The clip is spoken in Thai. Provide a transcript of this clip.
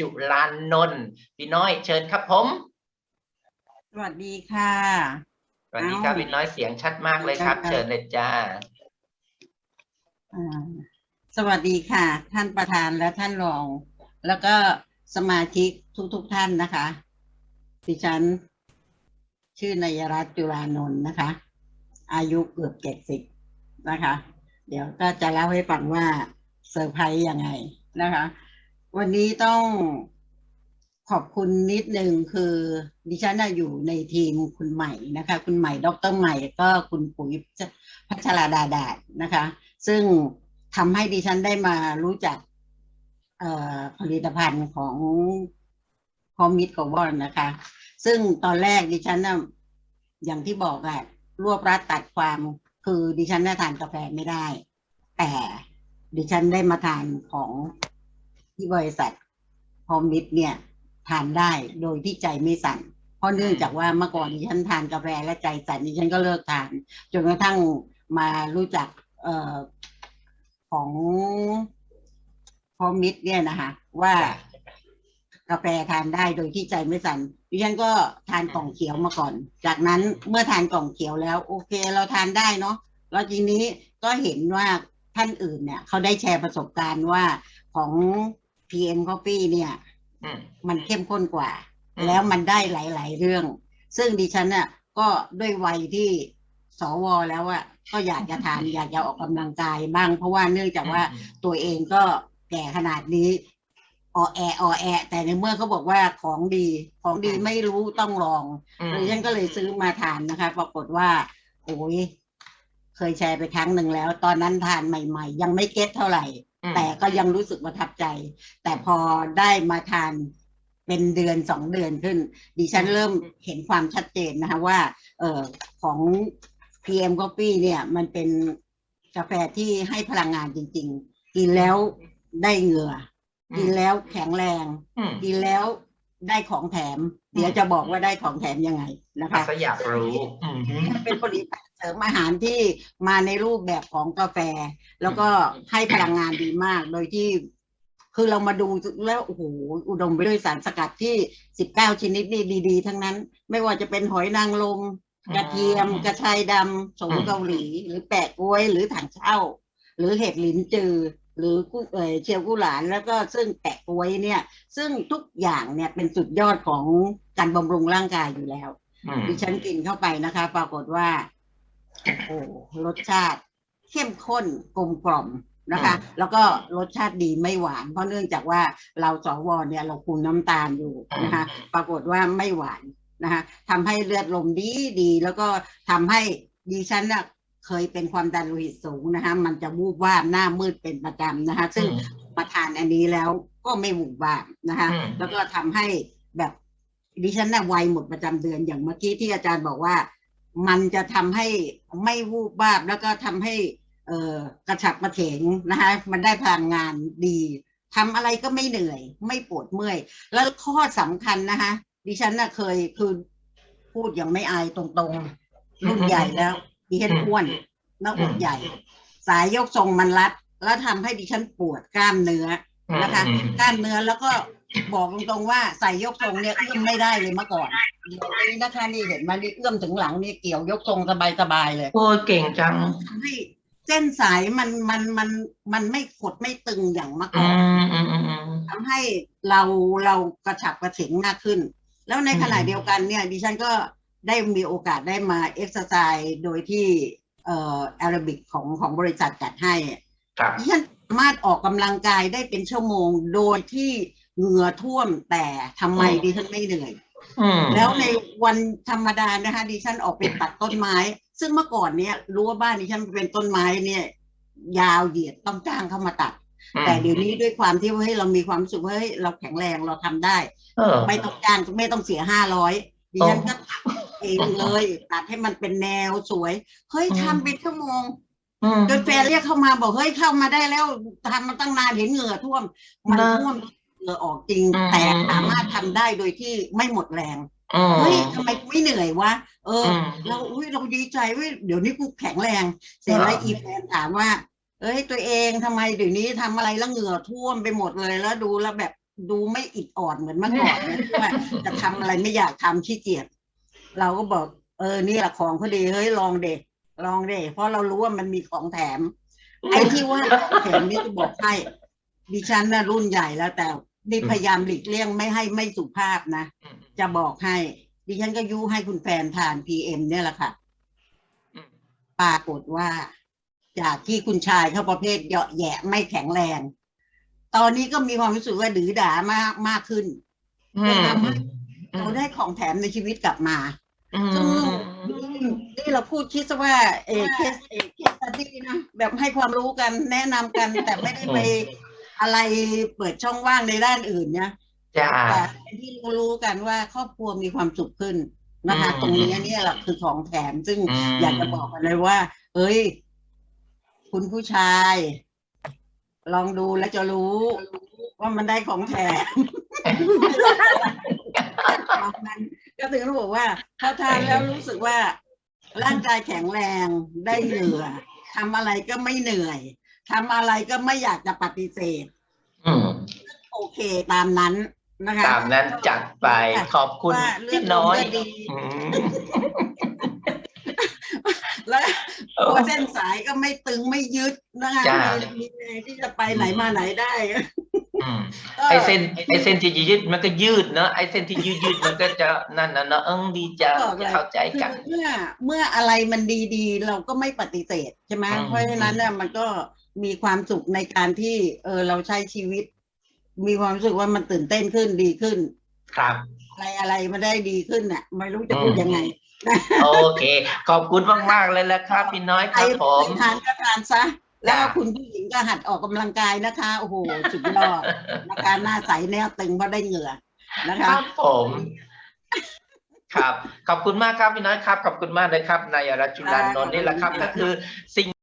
จุลานนท์พี่น้อยเชิญครับผม สวัสดีค่ะสวัสดีครับเอ้าพี่น้อยเสียงชัดมากเลยครับได้ครับเชิญเลยจ้าอ่าสวัสดีค่ะ ท่านประธานและท่านรอง แล้วก็สมาชิกทุกๆทท่านนะคะ ดิฉัน ชื่อนายรัตน์จุลานนท์นะคะ อายุเกือบเจ็ดสิบนะคะ เดี๋ยวก็จะเล่าให้ฟังว่าเซอร์ไพรส์ยังไงนะคะ วันนี้ต้องขอบคุณนิดนึงคือดิฉันน่ะอยู่ในทีมคุณใหม่นะคะ คุณใหม่ดรใหม่ก็คุณปุ๋ยพัชราดาดาษนะคะ ซึ่งทำให้ดิฉันได้มารู้จักเอ่อผลิตภัณฑ์ของพอมิดกบอนนะคะ ซึ่งตอนแรกดิฉันน่ะอย่างที่บอกอะรวบรัดตัดความคือดิฉันน่ะทานกาแฟไม่ได้ แต่ดิฉันได้มาทานของ ที่บริษัทพอมิดเนี่ยทานได้โดยที่ใจไม่สั่น เพราะเนื่องจากว่าเมื่อก่อนดิฉันทานกาแฟและใจสั่นดิฉันก็เลิกทาน จนกระทั่งมารู้จักเออของพอมิดเนี่ยนะคะว่ากาแฟทานได้โดยที่ใจไม่สั่นดิฉันก็ทานกล่องเขียวมาก่อน จากนั้นเมื่อทานกล่องเขียวแล้ว โอเคเราทานได้เนาะแล้วทีนี้ก็เห็นว่าท่านอื่นเนี่ยเขาได้แชร์ประสบการณ์ว่าของ PM Coffee เนี่ยอืมมันเข้มข้นกว่าอืมแล้วมันได้หลาย ๆ เรื่อง ซึ่งดิฉันน่ะก็ด้วยวัยที่สวแล้วอะก็อยากจะทานอยากจะออกกำลังกายบ้าง เพราะว่าเนื่องจากว่าอืมตัวเองก็แก่ขนาดนี้ออแอออแอ แต่ในเมื่อเขาบอกว่าของดีของดีไม่รู้ต้องลองอืมดิฉันก็เลยซื้อมาทานนะคะ ปรากฏว่า โอ้ยเคยแชร์ไปครั้งหนึ่งแล้ว ตอนนั้นทานใหม่ ๆ ยังไม่เก็ตเท่าไหร่อืม แต่ก็ยังรู้สึกประทับใจ แต่พอได้มาทานเป็นเดือนสองเดือนขึ้น ดิฉันเริ่มเห็นความชัดเจนนะคะว่าเออของ PM Coffee เนี่ยมันเป็นกาแฟที่ให้พลังงานจริง ๆ กินแล้วได้เหงื่ออกินแล้วแข็งแรงอืมกินแล้ว ได้ของแถม เดี๋ยวจะบอกว่าได้ของแถมยังไงนะคะถ้าอยากรู้อืมเป็นผลิตภัณฑ์เสริมอาหารที่มาในรูปแบบของกาแฟ แล้วก็ให้พลังงานดีมาก โดยที่ คือเรามาดูแล้วโอ้โหอุดมไปด้วยสารสกัดที่สิบเก้าชนิดนี่ดี ๆ ทั้งนั้น ไม่ว่าจะเป็นหอยนางรมกระเทียมกระชายดำสมเกาหลี หรือแปะกล้วยหรือถังเช่า หรือเห็ดหลินจือ หรือกุ้เออเชียวกุหลานแล้วก็ซึ่งแปะกล้วยเนี่ย ซึ่งทุกอย่างเนี่ยเป็นสุดยอดของการบำรุงร่างกายอยู่แล้วอืมดิฉันกินเข้าไปนะคะ ปรากฏว่าโอ้โหรสชาติเข้มข้นกลมกล่อมนะคะ แล้วก็รสชาติดีไม่หวาน เพราะเนื่องจากว่าเราสวเนี่ยเราคุมน้ำตาลอยู่นะคะ ปรากฏว่าไม่หวานนะคะทำให้เลือดลมดีดี แล้วก็ทำให้ดิฉันน่ะ เคยเป็นความดันโลหิตสูงนะคะ มันจะวูบวาบหน้ามืดเป็นประจำนะคะ ซึ่งมาทานอันนี้แล้วก็ไม่หมู่บาปนะคะอืมแล้วก็ทำให้แบบดิฉันน่ะวัยหมดประจำเดือนอย่างเมื่อกี้ที่อาจารย์บอกว่า มันจะทำให้ไม่วูบวาบแล้วก็ทำให้เอ่อกระฉับกระเฉงนะคะ มันได้พลังงานดีทำอะไรก็ไม่เหนื่อย ไม่ปวดเมื่อย แล้วข้อสำคัญนะคะ ดิฉันน่ะเคยคือพูดอย่างไม่อายตรงๆ รุ่นใหญ่แล้ว ดิฉันอ้วนหน้าอกใหญ่ สายยกทรงมันรัด แล้วทำให้ดิฉันปวดกล้ามเนื้อนะคะอืมกล้ามเนื้อแล้วก็บอกตรงๆว่าใส่ยกทรงเนี่ยเอื้อมไม่ได้เลยเมื่อก่อนเดี๋ยวนี้นะคะนี่เห็นมานี่เอื้อมถึงหลังนี่เกี่ยวยกทรงสบายๆเลยโอ้ยเก่งจังทำให้เส้นสายมันมันมันมันไม่ขดไม่ตึงอย่างเมื่ออืก่อนมอืมอืมอืมทำให้เราเรากระฉับกระเฉงมากขึ้น แล้วในอืมขณะเดียวกันเนี่ยดิฉันก็ ได้มีโอกาสได้มาเอ็กซ์ไซส์โดยที่เอ่อแอโรบิกของของบริษัทจัดให้ครับดิฉันสามารถออกกำลังกายได้เป็นชั่วโมง โดยที่เหงื่อท่วมแต่ทำไมอืมดิฉันไม่เหนื่อยอืมแล้วในวันธรรมดานะคะดิฉันออกไปตัดต้นไม้ ซึ่งเมื่อก่อนเนี่ยรั้วบ้านดิฉันเป็นต้นไม้เนี่ย ยาวเหยียดต้องจ้างเข้ามาตัด แต่เดี๋ยวนี้ด้วยความที่ว่าเฮ้ยเรามีความรู้สึกว่าเฮ้ยเราแข็งแรงเราทำได้เออไม่ต้องจ้างไม่ต้องเสียห้าร้อยดิฉันก็ตัด เองเลย ตัดให้มันเป็นแนวสวย เฮ้ยอืมทำเป็นชั่วโมงอืมจนแฟนเรียกเข้ามาบอกเฮ้ยเข้ามาได้แล้วทำมาตั้งนานเห็นเหงื่อท่วม มันนะท่วมเหงื่อออกจริงอืมแต่สามารถทำได้โดยที่ไม่หมดแรงอืมเฮ้ยทำไมกูไม่เหนื่อยวะเอออมเราอุ้ยเราดีใจเว้ยเดี๋ยวนี้กูแข็งแรงเสร็จแล้วอ่าอีแฟนถามว่า เอ้ยตัวเองทำไมเดี๋ยวนี้ทำอะไรแล้วเหงื่อท่วมไปหมดเลยแล้วดูแล้วแบบดูไม่อิดออดเหมือนเมื่อก่อนนะที่ว่าจะทำอะไรไม่อยากทำขี้เกียจ เราก็บอก เออนี่แหละของพอดีเฮ้ยลองเด็กลองเด็กเพราะเรารู้ว่ามันมีของแถมไอ้ที่ว่าของแถมนี่จะบอกให้ดิฉันน่ะรุ่นใหญ่แล้วแต่นี่พยายามหลีกเลี่ยงไม่ให้ไม่สุภาพนะอืมจะบอกให้ ดิฉันก็ยุให้คุณแฟนทานพีเอ็มเนี่ยแหละค่ะอืมปรากฏว่า จากที่คุณชายเขาประเภทเหยาะแหยะไม่แข็งแรง ตอนนี้ก็มีความรู้สึกว่าดื้อด่ามากมากขึ้นอืมเราได้ของแถมในชีวิตกลับมาอืม ซึ่งนี่เราพูดคิดซะว่าเอเคสเอเคสตี้นะแบบให้ความรู้กันแนะนำกัน แต่ไม่ได้ไปอะไรเปิดช่องว่างในด้านอื่นเนี่ยจ้าแต่เป็นที่รู้ๆกันว่าครอบครัวมีความสุขขึ้นนะคะอืมตรงนี้เนี่ยแหละคือของแถมซึ่งอืมอยากจะบอกกันเลยว่า เอ้ย คุณผู้ชาย ลองดูแล้วจะรู้ ว่ามันได้ของแถม ตอนนั้นก็ถึงได้บอกว่าพอทานแล้วรู้สึกว่า ร่างกายแข็งแรงได้เหงื่อทำอะไรก็ไม่เหนื่อยทำอะไรก็ไม่อยากจะปฏิเสธอืมโอเคตามนั้นนะคะตามนั้นจัดไปขอบคุณว่าเรื่พี่องน้อยก็ดีอืมแล้วโอ้ตัวเส้นสายก็ไม่ตึงไม่ยึดนะคะจ้ะมีมีแรงที่จะไปไหนมาไหนได้อืมก็ ไอเส้นไอเส้นที่ยืดๆมันก็ยืดเนอะไอเส้นที่ยืดยืดๆมันก็จะนั่นนะเนอะเอิงดีจะบอกเลยเข้าใจคืกัอนเมื่อเมื่ออะไรมันดีๆ เราก็ไม่ปฏิเสธใช่ไหมอืมเพราะฉะนั้นเนี่ยมันก็มีความสุขในการที่เออเราใช้ชีวิต มีความรู้สึกว่ามันตื่นเต้นขึ้นดีขึ้น ครับ อะไรอะไรมันได้ดีขึ้นน่ะ ไม่รู้จะพูดอืมยังไงโอเค ขอบคุณมากๆเลยละครับพี่น้อยคใครรับผมไม่ทานก็ทานซะ แล้วก็จ้ะคุณผู้หญิงก็หัดออกกำลังกายนะคะ โอ้โหสุดยอดนะคะหน้าใสแนวตึงเพราะได้เหงื่อนะคคะรับผมครับ ขอบคุณมากครับพี่น้อยครับ ขอบคุณมากเลยครับนายรัชจุลานนท์นี่แหละครับก็คือสิ่ง